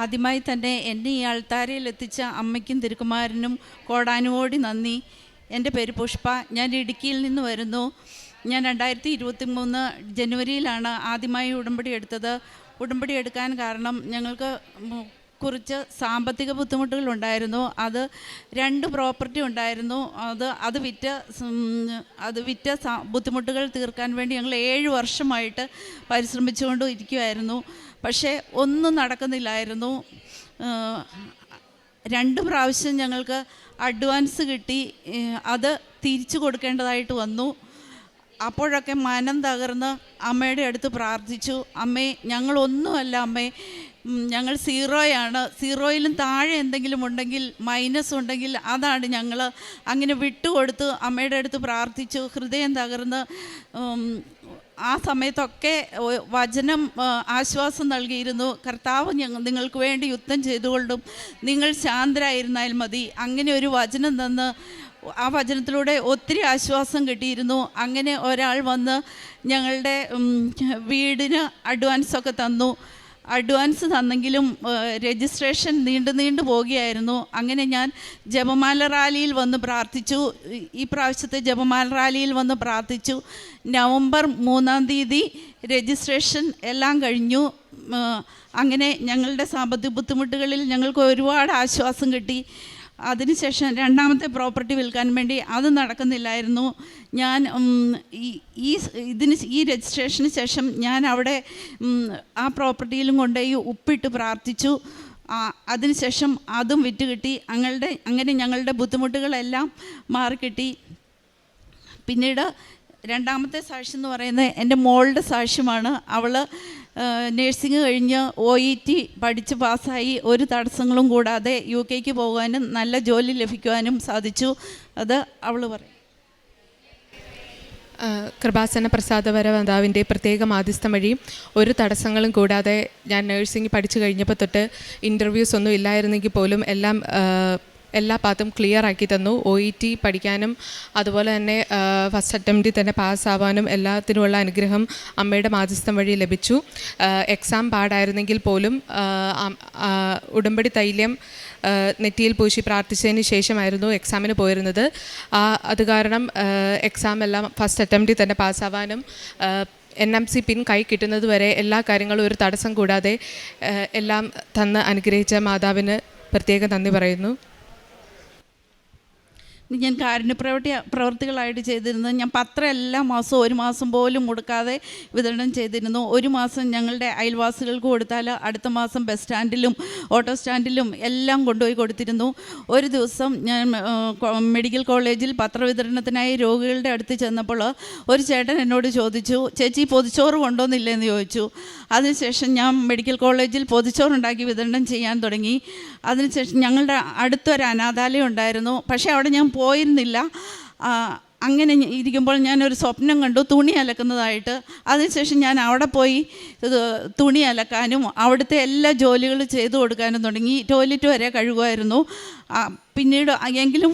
ആദ്യമായി തന്നെ എന്നെ ഈ അൾത്താരയിൽ എത്തിച്ച അമ്മയ്ക്കും തിരുക്കുമാരനും കോടാനുകോടി നന്ദി. എന്റെ പേര് പുഷ്പ. ഞാൻ ഇടുക്കിയിൽ നിന്ന് വരുന്നു. ഞാൻ രണ്ടായിരത്തി ഇരുപത്തി മൂന്ന് ജനുവരിയിലാണ് ആദ്യമായി ഉടമ്പടി എടുത്തത്. ഉടമ്പടി എടുക്കാൻ കാരണം ഞങ്ങൾക്ക് കുറിച്ച് സാമ്പത്തിക ബുദ്ധിമുട്ടുകളുണ്ടായിരുന്നു അത് രണ്ട് പ്രോപ്പർട്ടി ഉണ്ടായിരുന്നു. അത് അത് വിറ്റ് അത് വിറ്റ ബുദ്ധിമുട്ടുകൾ തീർക്കാൻ വേണ്ടി ഞങ്ങൾ ഏഴ് വർഷമായിട്ട് പരിശ്രമിച്ചുകൊണ്ട് ഇരിക്കുമായിരുന്നു പക്ഷേ ഒന്നും നടക്കുന്നില്ലായിരുന്നു. രണ്ട് പ്രാവശ്യം ഞങ്ങൾക്ക് അഡ്വാൻസ് കിട്ടി. അത് തിരിച്ചു കൊടുക്കേണ്ടതായിട്ട് വന്നു. അപ്പോഴൊക്കെ മനം തകർന്ന് അമ്മയുടെ അടുത്ത് പ്രാർത്ഥിച്ചു. അമ്മേ ഞങ്ങളൊന്നുമല്ല അമ്മേ ഞങ്ങൾ സീറോയാണ്. സീറോയിലും താഴെ എന്തെങ്കിലും ഉണ്ടെങ്കിൽ മൈനസ് ഉണ്ടെങ്കിൽ അതാണ് ഞങ്ങൾ അങ്ങനെ വിട്ടുകൊടുത്ത് അമ്മയുടെ അടുത്ത് പ്രാർത്ഥിച്ചു. ഹൃദയം തകർന്ന് ആ സമയത്തൊക്കെ വചനം ആശ്വാസം നൽകിയിരുന്നു. കർത്താവ് ഞങ്ങൾ നിങ്ങൾക്ക് വേണ്ടി യുദ്ധം ചെയ്തുകൊണ്ടും നിങ്ങൾ ശാന്തരായിരുന്നാൽ മതി. അങ്ങനെ ഒരു വചനം തന്ന് ആ വചനത്തിലൂടെ ഒത്തിരി ആശ്വാസം കിട്ടിയിരുന്നു. അങ്ങനെ ഒരാൾ വന്ന് ഞങ്ങളുടെ വീടിന് അഡ്വാൻസൊക്കെ തന്നു. അഡ്വാൻസ് തന്നെങ്കിലും രജിസ്ട്രേഷൻ നീണ്ടു നീണ്ടു പോവുകയായിരുന്നു. അങ്ങനെ ഞാൻ ജപമാല റാലിയിൽ വന്ന് പ്രാർത്ഥിച്ചു. ഈ- പ്രാവശ്യത്തെ ജപമാല റാലിയിൽ വന്ന് പ്രാർത്ഥിച്ചു. നവംബർ മൂന്നാം തീയതി രജിസ്ട്രേഷൻ എല്ലാം കഴിഞ്ഞു. അങ്ങനെ ഞങ്ങളുടെ സാമ്പത്തിക ബുദ്ധിമുട്ടുകളിൽ ഞങ്ങൾക്ക് ഒരുപാട് ആശ്വാസം കിട്ടി. അതിനുശേഷം രണ്ടാമത്തെ പ്രോപ്പർട്ടി വിൽക്കാൻ വേണ്ടി അത് നടക്കുന്നില്ലായിരുന്നു. ഞാൻ ഈ ഇതിന് ഈ രജിസ്ട്രേഷന് ശേഷം ഞാൻ അവിടെ ആ പ്രോപ്പർട്ടിയിലും കൊണ്ടുപോയി ഉപ്പിട്ട് പ്രാർത്ഥിച്ചു. അതിനുശേഷം അതും വിറ്റ് കിട്ടി. ഞങ്ങളുടെ അങ്ങനെ ഞങ്ങളുടെ ബുദ്ധിമുട്ടുകളെല്ലാം മാറിക്കിട്ടി പിന്നീട് രണ്ടാമത്തെ സാക്ഷ്യം എന്ന് പറയുന്നത് എന്റെ മോളുടെ സാക്ഷ്യമാണ്. അവൾ നേഴ്സിംഗ് കഴിഞ്ഞ് ഒ ഇ ടി പഠിച്ച് പാസ്സായി ഒരു തടസ്സങ്ങളും കൂടാതെ യു കെക്ക് പോകാനും നല്ല ജോലി ലഭിക്കുവാനും സാധിച്ചു. അത് അവൾ പറയും. കൃപാസന പ്രസാദവര മാതാവിന്റെ പ്രത്യേക മാധ്യസ്ഥം വഴി ഒരു തടസ്സങ്ങളും കൂടാതെ ഞാൻ നഴ്സിംഗ് പഠിച്ചു കഴിഞ്ഞപ്പോൾ തൊട്ട് ഇന്റർവ്യൂസ് ഒന്നും ഇല്ലായിരുന്നെങ്കിൽ പോലും എല്ലാം എല്ലാ പാത്തും ക്ലിയർ ആക്കി തന്നു. ഒ ഇ ടി പഠിക്കാനും അതുപോലെ തന്നെ ഫസ്റ്റ് അറ്റംപ്റ്റിൽ തന്നെ പാസ്സാവാനും എല്ലാത്തിനുമുള്ള അനുഗ്രഹം അമ്മയുടെ മാധ്യസ്ഥം വഴി ലഭിച്ചു. എക്സാം പാടായിരുന്നെങ്കിൽ പോലും ഉടമ്പടി തൈല്യം നെറ്റിയിൽ പൂശി പ്രാർത്ഥിച്ചതിന് ശേഷമായിരുന്നു എക്സാമിന് പോയിരുന്നത്. ആ അത് കാരണം എക്സാം എല്ലാം ഫസ്റ്റ് അറ്റംപ്റ്റിൽ തന്നെ പാസ്സാവാനും എൻ എം സി പിൻ കൈ കിട്ടുന്നത് വരെ എല്ലാ കാര്യങ്ങളും ഒരു തടസ്സം കൂടാതെ എല്ലാം തന്ന് അനുഗ്രഹിച്ച മാതാവിന് പ്രത്യേകം നന്ദി പറയുന്നു. ഞാൻ കാരുണ്യ പ്രവൃത്തി പ്രവൃത്തികളായിട്ട് ചെയ്തിരുന്നത് ഞാൻ പത്രം എല്ലാ മാസവും ഒരു മാസം പോലും മുടക്കാതെ വിതരണം ചെയ്തിരുന്നു. ഒരു മാസം ഞങ്ങളുടെ അയൽവാസികൾക്ക് കൊടുത്താൽ അടുത്ത മാസം ബസ് സ്റ്റാൻഡിലും ഓട്ടോ സ്റ്റാൻഡിലും എല്ലാം കൊണ്ടുപോയി കൊടുത്തിരുന്നു. ഒരു ദിവസം ഞാൻ മെഡിക്കൽ കോളേജിൽ പത്രവിതരണത്തിനായി രോഗികളുടെ അടുത്ത് ചെന്നപ്പോൾ ഒരു ചേട്ടൻ എന്നോട് ചോദിച്ചു ചേച്ചി പൊതിച്ചോറ് കൊണ്ടുവന്നില്ലെന്ന് ചോദിച്ചു. അതിനുശേഷം ഞാൻ മെഡിക്കൽ കോളേജിൽ പൊതിച്ചോറുണ്ടാക്കി വിതരണം ചെയ്യാൻ തുടങ്ങി. അതിനുശേഷം ഞങ്ങളുടെ അടുത്തൊരു അനാഥാലയം ഉണ്ടായിരുന്നു. പക്ഷേ അവിടെ ഞാൻ പോയിരുന്നില്ല. അങ്ങനെ ഇരിക്കുമ്പോൾ ഞാനൊരു സ്വപ്നം കണ്ടു തുണി അലക്കുന്നതായിട്ട്. അതിനുശേഷം ഞാൻ അവിടെ പോയി തുണി അലക്കാനും അവിടുത്തെ എല്ലാ ജോലികളും ചെയ്തു കൊടുക്കാനും തുടങ്ങി. ടോയ്ലറ്റ് വരെ കഴുകുമായിരുന്നു. പിന്നീട് എങ്കിലും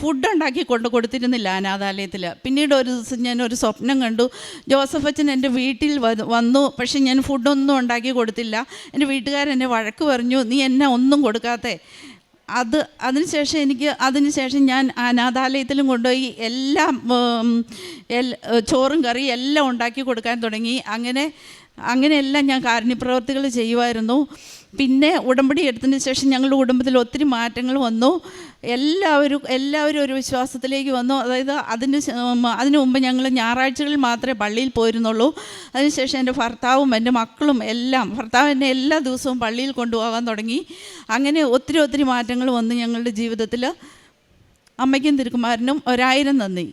ഫുഡ് ഉണ്ടാക്കി കൊണ്ട് കൊടുത്തിരുന്നില്ല അനാഥാലയത്തിൽ പിന്നീട് ഒരു ദിവസം ഞാൻ ഒരു സ്വപ്നം കണ്ടു. ജോസഫ് അച്ഛൻ എന്റെ വീട്ടിൽ വന്നു. പക്ഷേ ഞാൻ ഫുഡൊന്നും ഉണ്ടാക്കി കൊടുത്തില്ല. എന്റെ വീട്ടുകാരെന്നെ വഴക്ക് പറഞ്ഞു നീ എന്നെ ഒന്നും കൊടുക്കാത്തേ. അത് അതിനുശേഷം എനിക്ക് അതിനുശേഷം ഞാൻ അനാഥാലയത്തിലും കൊണ്ടുപോയി എല്ലാം ചോറും കറി എല്ലാം ഉണ്ടാക്കി കൊടുക്കാൻ തുടങ്ങി. അങ്ങനെ അങ്ങനെയെല്ലാം ഞാൻ കാരുണ്യപ്രവർത്തികൾ ചെയ്യുമായിരുന്നു. പിന്നെ ഉടമ്പടി എടുത്തതിന് ശേഷം ഞങ്ങളുടെ കുടുംബത്തിൽ ഒത്തിരി മാറ്റങ്ങൾ വന്നു. എല്ലാവരും എല്ലാവരും ഒരു വിശ്വാസത്തിലേക്ക് വന്നു. അതായത് അതിന് അതിനു മുമ്പ് ഞങ്ങൾ ഞായറാഴ്ചകളിൽ മാത്രമേ പള്ളിയിൽ പോയിരുന്നുള്ളൂ. അതിനുശേഷം എന്റെ ഭർത്താവും എന്റെ മക്കളും എല്ലാം ഭർത്താവ് എന്നെ എല്ലാ ദിവസവും പള്ളിയിൽ കൊണ്ടുപോകാൻ തുടങ്ങി. അങ്ങനെ ഒത്തിരി ഒത്തിരി മാറ്റങ്ങൾ വന്നു ഞങ്ങളുടെ ജീവിതത്തിൽ. അമ്മയ്ക്കും തിരുക്കുമാരനും ഒരായിരം നന്ദി.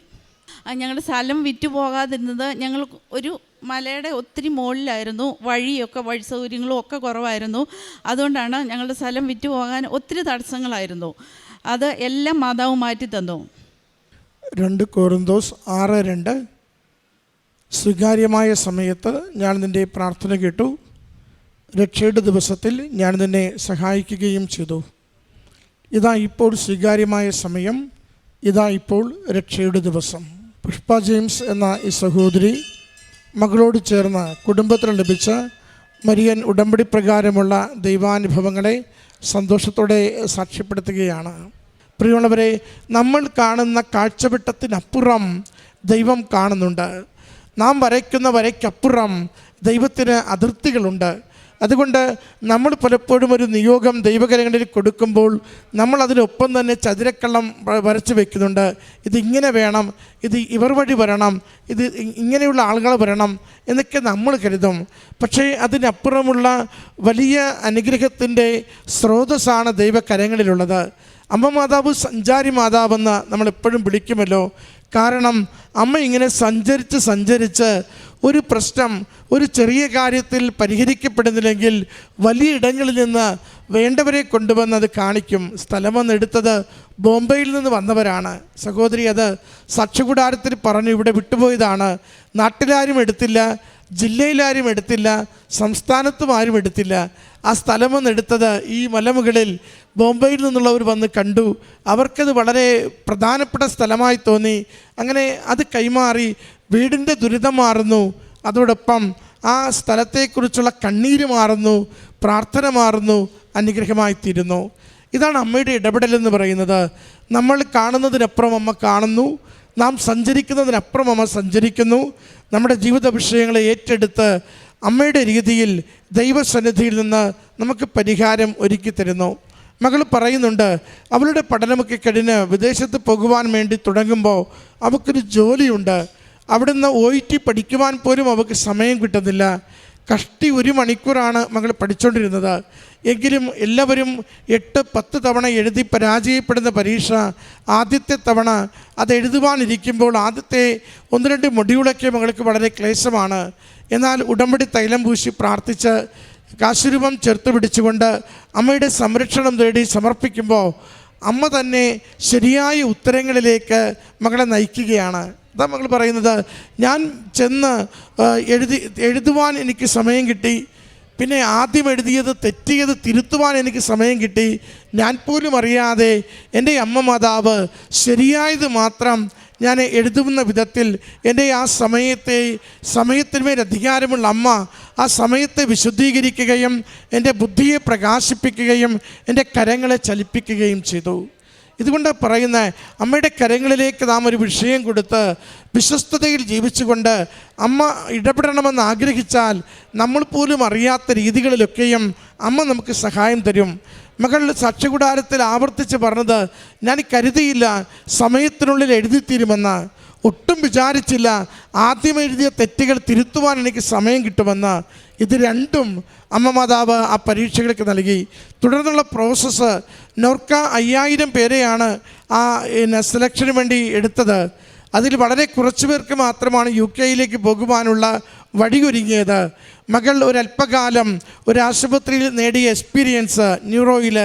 ഞങ്ങളുടെ സ്ഥലം വിറ്റു പോകാതിരുന്നത് ഞങ്ങൾ ഒരു മലയുടെ ഒത്തിരി മുകളിലായിരുന്നു. വഴിയൊക്കെ വഴി സൗകര്യങ്ങളും ഒക്കെ കുറവായിരുന്നു. അതുകൊണ്ടാണ് ഞങ്ങളുടെ സ്ഥലം വിറ്റ് പോകാൻ ഒത്തിരി തടസ്സങ്ങളായിരുന്നു. അത് എല്ലാം മാതാവ് മാറ്റി തന്നു. രണ്ട് കോറിന്തോസ് ആറ് രണ്ട്. സ്വീകാര്യമായ സമയത്ത് ഞാൻ നിന്റെ പ്രാർത്ഥന കേട്ടു. രക്ഷയുടെ ദിവസത്തിൽ ഞാൻ നിന്നെ സഹായിക്കുകയും ചെയ്തു. ഇതാ ഇപ്പോൾ സ്വീകാര്യമായ സമയം. ഇതാ ഇപ്പോൾ രക്ഷയുടെ ദിവസം. പുഷ്പ ജെയിംസ് എന്ന ഈ സഹോദരി മകളോട് ചേർന്ന് കുടുംബത്തിന് ലഭിച്ച മരിയൻ ഉടമ്പടി പ്രകാരമുള്ള ദൈവാനുഭവങ്ങളെ സന്തോഷത്തോടെ സാക്ഷ്യപ്പെടുത്തുകയാണ്. പ്രിയമുള്ളവരെ നമ്മൾ കാണുന്ന കാഴ്ചവട്ടത്തിനപ്പുറം ദൈവം കാണുന്നുണ്ട്. നാം വരയ്ക്കുന്ന വരയ്ക്കപ്പുറം ദൈവത്തിന് അതിർത്തികളുണ്ട്. അതുകൊണ്ട് നമ്മൾ പലപ്പോഴും ഒരു നിയോഗം ദൈവകരങ്ങളിൽ കൊടുക്കുമ്പോൾ നമ്മൾ അതിനൊപ്പം തന്നെ ചതുരക്കള്ളം വരച്ചു വെക്കുന്നുണ്ട്. ഇതിങ്ങനെ വേണം ഇത് ഇവർ വഴി വരണം ഇത് ഇങ്ങനെയുള്ള ആളുകൾ വരണം എന്നൊക്കെ നമ്മൾ കരുതും. പക്ഷേ അതിനപ്പുറമുള്ള വലിയ അനുഗ്രഹത്തിന്റെ സ്രോതസ്സാണ് ദൈവകരങ്ങളിലുള്ളത്. അമ്മ മാതാവ് സഞ്ചാരി മാതാവെന്ന് നമ്മൾ എപ്പോഴും വിളിക്കുമല്ലോ. കാരണം അമ്മ ഇങ്ങനെ സഞ്ചരിച്ച് സഞ്ചരിച്ച് ഒരു പ്രശ്നം ഒരു ചെറിയ കാര്യത്തിൽ പരിഹരിക്കപ്പെടുന്നില്ലെങ്കിൽ വലിയ ഇടങ്ങളിൽ നിന്ന് വേണ്ടവരെ കൊണ്ടുവന്ന് അത് കാണിക്കും. സ്ഥലം വന്നെടുത്തത് ബോംബെയിൽ നിന്ന് വന്നവരാണ്. സഹോദരി അത് സാക്ഷ്യകൂടാരത്തിൽ പറഞ്ഞു ഇവിടെ വിട്ടുപോയതാണ്. നാട്ടിലാരും എടുത്തില്ല ജില്ലയിലാരും എടുത്തില്ല സംസ്ഥാനത്തും ആരും എടുത്തില്ല. ആ സ്ഥലം വന്നെടുത്തത് ഈ മലമുകളിൽ ബോംബെയിൽ നിന്നുള്ളവർ വന്ന് കണ്ടു. അവർക്കത് വളരെ പ്രധാനപ്പെട്ട സ്ഥലമായി തോന്നി. അങ്ങനെ അത് കൈമാറി വീടിന്റെ ദുരിതം മാറുന്നു. അതോടൊപ്പം ആ സ്ഥലത്തെക്കുറിച്ചുള്ള കണ്ണീര് മാറുന്നു. പ്രാർത്ഥന മാറുന്നു. അനുഗ്രഹമായിത്തീരുന്നു ഇതാണ് അമ്മയുടെ ഇടപെടലെന്ന് പറയുന്നത്. നമ്മൾ കാണുന്നതിനപ്പുറം അമ്മ കാണുന്നു. നാം സഞ്ചരിക്കുന്നതിനപ്പുറം അമ്മ സഞ്ചരിക്കുന്നു. നമ്മുടെ ജീവിത വിഷയങ്ങളെ ഏറ്റെടുത്ത് അമ്മയുടെ രീതിയിൽ ദൈവസന്നിധിയിൽ നിന്ന് നമുക്ക് പരിഹാരം ഒരുക്കി തരുന്നു. മകൾ പറയുന്നുണ്ട് അവളുടെ പഠനമൊക്കെ കഴിഞ്ഞ് വിദേശത്ത് പോകുവാൻ വേണ്ടി തുടങ്ങുമ്പോൾ അവൾക്കൊരു ജോലിയുണ്ട്. അവിടുന്ന് ഒ ടി പഠിക്കുവാൻ പോലും അവൾക്ക് സമയം കിട്ടുന്നില്ല. കഷ്ടി ഒരു മണിക്കൂറാണ് മകൾ പഠിച്ചുകൊണ്ടിരുന്നത് എങ്കിലും എല്ലാവരും എട്ട് പത്ത് തവണ എഴുതി പരാജയപ്പെടുന്ന പരീക്ഷ ആദ്യത്തെ തവണ അത് എഴുതുവാനിരിക്കുമ്പോൾ ആദ്യത്തെ ഒന്ന് രണ്ട് മൊഡ്യൂളൊക്കെ മകൾക്ക് വളരെ ക്ലേശമാണ്. എന്നാൽ ഉടമ്പടി തൈലം പൂശി പ്രാർത്ഥിച്ച് കാശുരൂപം ചേർത്ത് പിടിച്ചുകൊണ്ട് അമ്മയുടെ സംരക്ഷണം തേടി സമർപ്പിക്കുമ്പോൾ അമ്മ തന്നെ ശരിയായ ഉത്തരങ്ങളിലേക്ക് മകളെ നയിക്കുകയാണ്. അതാ മകൾ പറയുന്നത് ഞാൻ ചെന്ന് എഴുതി എഴുതുവാൻ എനിക്ക് സമയം കിട്ടി. പിന്നെ ആദ്യം എഴുതിയത് തെറ്റിയത് തിരുത്തുവാൻ എനിക്ക് സമയം കിട്ടി. ഞാൻ പോലും അറിയാതെ എന്റെ അമ്മ മാതാവ് ശരിയായത് മാത്രം ഞാൻ എഴുതുന്ന വിധത്തിൽ എന്റെ ആ സമയത്തെ സമയത്തിന്മേൽ അധികാരമുള്ള അമ്മ ആ സമയത്തെ വിശുദ്ധീകരിക്കുകയും എന്റെ ബുദ്ധിയെ പ്രകാശിപ്പിക്കുകയും എന്റെ കരങ്ങളെ ചലിപ്പിക്കുകയും ചെയ്തു. ഇതുകൊണ്ട് പറയുന്ന അമ്മയുടെ കരങ്ങളിലേക്ക് നാം ഒരു വിഷയം കൊടുത്ത് വിശ്വസ്തതയിൽ ജീവിച്ചുകൊണ്ട് അമ്മ ഇടപെടണമെന്ന് ആഗ്രഹിച്ചാൽ നമ്മൾ പോലും അറിയാത്ത രീതികളിലൊക്കെയും അമ്മ നമുക്ക് സഹായം തരും. മകൾ സാക്ഷ്യകൂടാരത്തിൽ ആവർത്തിച്ച് പറഞ്ഞത് ഞാൻ കരുതിയില്ല സമയത്തിനുള്ളിൽ എഴുതിത്തീരുമെന്ന്. ഒട്ടും വിചാരിച്ചില്ല ആദ്യം എഴുതിയ തെറ്റുകൾ തിരുത്തുവാൻ എനിക്ക് സമയം കിട്ടുമെന്ന്. ഇത് രണ്ടും അമ്മ മാതാവ് ആ പരീക്ഷകൾക്ക് നൽകി. തുടർന്നുള്ള പ്രോസസ്സ് നോർക്ക അയ്യായിരം പേരെയാണ് ആ സെലക്ഷന് വേണ്ടി എടുത്തത്. അതിൽ വളരെ കുറച്ച് പേർക്ക് മാത്രമാണ് യു കെയിലേക്ക് പോകുവാനുള്ള വഴിയൊരുങ്ങിയത്. മകൾ ഒരല്പകാലം ഒരു ആശുപത്രിയിൽ നേടിയ എക്സ്പീരിയൻസ് ന്യൂറോയിൽ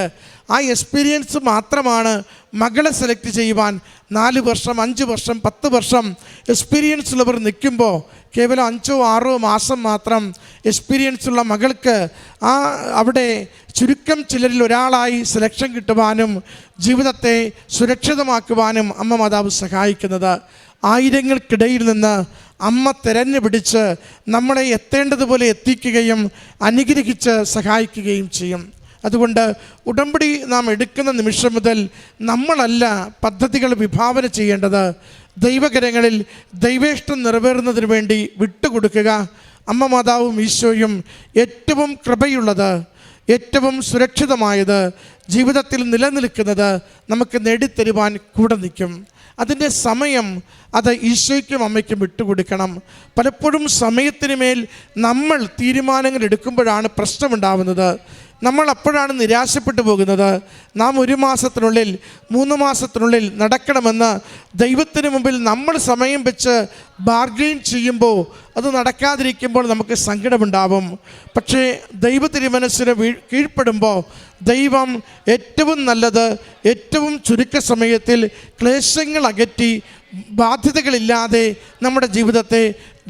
ആ എക്സ്പീരിയൻസ് മാത്രമാണ് മകളെ സെലക്ട് ചെയ്യുവാൻ നാല് വർഷം അഞ്ച് വർഷം പത്ത് വർഷം എക്സ്പീരിയൻസ് ഉള്ളവർ നിൽക്കുമ്പോൾ കേവലം അഞ്ചോ ആറോ മാസം മാത്രം എക്സ്പീരിയൻസ് ഉള്ള മകൾക്ക് ആ അവിടെ ചുരുക്കം ചിലരിൽ ഒരാളായി സെലക്ഷൻ കിട്ടുവാനും ജീവിതത്തെ സുരക്ഷിതമാക്കുവാനും അമ്മ മാതാവ് സഹായിക്കുന്നത്. ആയിരങ്ങൾക്കിടയിൽ നിന്ന് അമ്മ തിരഞ്ഞു പിടിച്ച് നമ്മളെ എത്തേണ്ടതുപോലെ എത്തിക്കുകയും അനുഗ്രഹിച്ച് സഹായിക്കുകയും ചെയ്യും. അതുകൊണ്ട് ഉടമ്പടി നാം എടുക്കുന്ന നിമിഷം മുതൽ നമ്മളല്ല പദ്ധതികൾ വിഭാവന ചെയ്യേണ്ടത്. ദൈവകരങ്ങളിൽ ദൈവേഷ്ടം നിറവേറുന്നതിന് വേണ്ടി വിട്ടുകൊടുക്കുക. അമ്മ മാതാവും ഈശോയും ഏറ്റവും കൃപയുള്ളത് ഏറ്റവും സുരക്ഷിതമായത് ജീവിതത്തിൽ നിലനിൽക്കുന്നത് നമുക്ക് നേടിത്തരുവാൻ കൂടെ നിൽക്കും. അതിന്റെ സമയം അത് ഈശോയ്ക്കും അമ്മയ്ക്കും വിട്ടുകൊടുക്കണം. പലപ്പോഴും സമയത്തിന് മേൽ നമ്മൾ തീരുമാനങ്ങൾ എടുക്കുമ്പോഴാണ് പ്രശ്നമുണ്ടാവുന്നത്. നമ്മൾ അപ്പോഴാണ് നിരാശപ്പെട്ടു പോകുന്നത്. നാം ഒരു മാസത്തിനുള്ളിൽ മൂന്ന് മാസത്തിനുള്ളിൽ നടക്കണമെന്ന് ദൈവത്തിന് മുമ്പിൽ നമ്മൾ സമയം വെച്ച് ബാർഗെയിൻ ചെയ്യുമ്പോൾ അത് നടക്കാതിരിക്കുമ്പോൾ നമുക്ക് സങ്കടമുണ്ടാവും. പക്ഷേ ദൈവ തിരുമനസ്സിന് കീഴ്പ്പെടുമ്പോൾ ദൈവം ഏറ്റവും നല്ലത് ഏറ്റവും ചുരുക്ക സമയത്തിൽ ക്ലേശങ്ങൾ അകറ്റി ബാധ്യതകളില്ലാതെ നമ്മുടെ ജീവിതത്തെ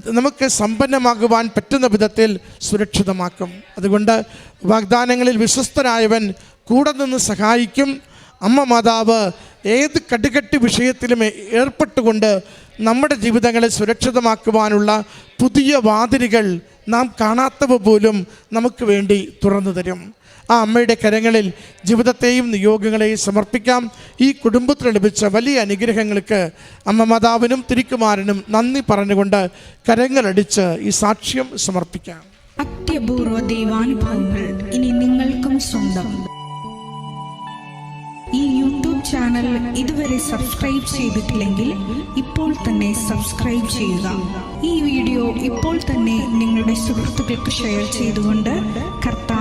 നമുക്ക് സമ്പന്നമാകുവാൻ പറ്റുന്ന വിധത്തിൽ സുരക്ഷിതമാക്കും. അതുകൊണ്ട് വാഗ്ദാനങ്ങളിൽ വിശ്വസ്തനായവൻ കൂടെ നിന്ന് സഹായിക്കും. അമ്മ മാതാവ് ഏത് കടുകട്ടി വിഷയത്തിലും ഏർപ്പെട്ടുകൊണ്ട് നമ്മുടെ ജീവിതങ്ങളെ സുരക്ഷിതമാക്കുവാനുള്ള പുതിയ വാതിലുകൾ നാം കാണാത്തവ പോലും നമുക്ക് വേണ്ടി തുറന്നു തരും. ആ അമ്മയുടെ കരങ്ങളിൽ ജീവിതത്തെയും നിയോഗങ്ങളെയും സമർപ്പിക്കാം. ഈ കുടുംബത്തിന് ലഭിച്ച വലിയ അനുഗ്രഹങ്ങൾക്ക് അമ്മ മാതാവിനും തിരിക്കുമാരനും നന്ദി പറഞ്ഞുകൊണ്ട് കരങ്ങളടിച്ച് ഈ സാക്ഷ്യം സമർപ്പിക്കാം. അത്യപൂർവ ദൈവാനുഭവങ്ങൾ ഇനി നിങ്ങൾക്കും സ്വന്തം. ഈ യൂട്യൂബ് ചാനൽ ഇതുവരെ സബ്സ്ക്രൈബ് ചെയ്തിട്ടില്ലെങ്കിൽ ഇപ്പോൾ തന്നെ സബ്സ്ക്രൈബ് ചെയ്യുക. ഈ വീഡിയോ ഇപ്പോൾ തന്നെ നിങ്ങളുടെ സുഹൃത്തുക്കൾക്ക് ഷെയർ ചെയ്തുകൊണ്ട്